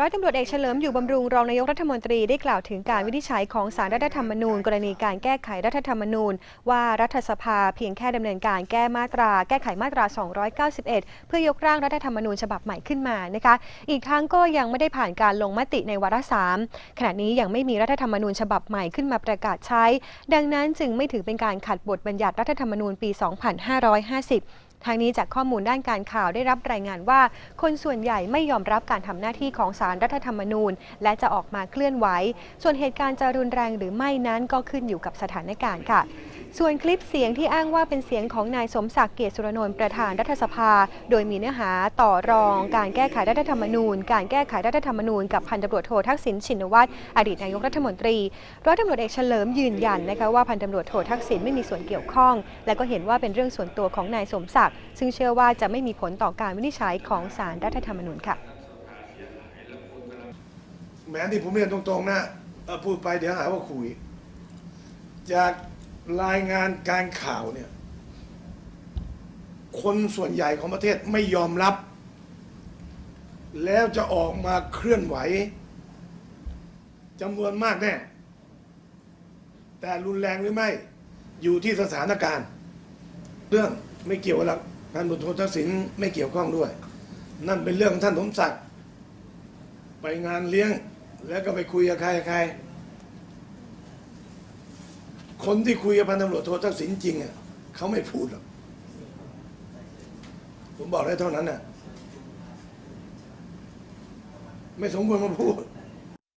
ร้อยตำรวจเอกเฉลิมอยู่บำรุงรองนายกรัฐมนตรีได้กล่าวถึงการวินิจฉัยของสารรัฐธรรมนูญ กรณีการแก้ไขรัฐธรรมนูญ ว่ารัฐสภาเพียงแค่ดำเนินการแก้มาตรา แก้ไขมาตรา 291 เพื่อยกร่างรัฐธรรมนูญฉบับใหม่ขึ้นมานะคะอีกทั้งก็ยังไม่ได้ผ่านการลงมติในวาระสามขณะนี้ยังไม่มีรัฐธรรมนูญฉบับใหม่ขึ้นมาประกาศใช้ ดังนั้นจึงไม่ถือเป็นการขัดบทบัญญัติรัฐธรรมนูญปี 2550 ทางนี้จากข้อมูลด้านการข่าวได้รับรายงานว่า คนส่วนใหญ่ไม่ยอมรับการทำหน้าที่ของสารรัฐธรรมนูญ และจะออกมาเคลื่อนไหว ส่วนเหตุการณ์จะรุนแรงหรือไม่นั้นก็ขึ้นอยู่กับสถานการณ์ค่ะส่วนคลิปเสียงที่อ้างว่าเป็นเสียงของนายสมศักดิ์เกียรติสุรนนท์ประธานรัฐสภา โดยมีเนื้อหาต่อรอง การแก้ไขรัฐธรรมนูญ การแก้ไขรัฐธรรมนูญกับพันตำรวจโททักษิณชินวัตรอดีตนายกรัฐมนตรีร้อยตำรวจเอกเฉลิมยืนยันนะคะว่าพันตำรวจโททักษิณไม่มีส่วนเกี่ยวข้อง และก็เห็นว่าเป็นเรื่องส่วนตัวของนายสมศักดิ์ซึ่งเชื่อว่าจะไม่มีผลต่อการวินิจฉัยของศาลรัฐธรรมนูญค่ะแม้ที่ผมเรียนตรงๆนะพูดไปเดี๋ยวหาว่าคุย จากรายงานการข่าวเนี่ย คนส่วนใหญ่ของประเทศไม่ยอมรับ แล้วจะออกมาเคลื่อนไหวจำนวนมากแน่ แต่รุนแรงหรือไม่ อยู่ที่สถานการณ์ เรื่องไม่เกี่ยวกับ ท่านบุตรโททักษิณไม่เกี่ยวข้องด้วย นั่นเป็นเรื่องของท่านสมศักดิ์ไปงานเลี้ยงแล้วก็ไปคุยกับใครใคร คนที่คุยกับพันตำรวจโททักษิณจริงอะเขาไม่พูดหรอกผมบอกได้เท่านั้นน่ะ ไม่สมควรมาพูด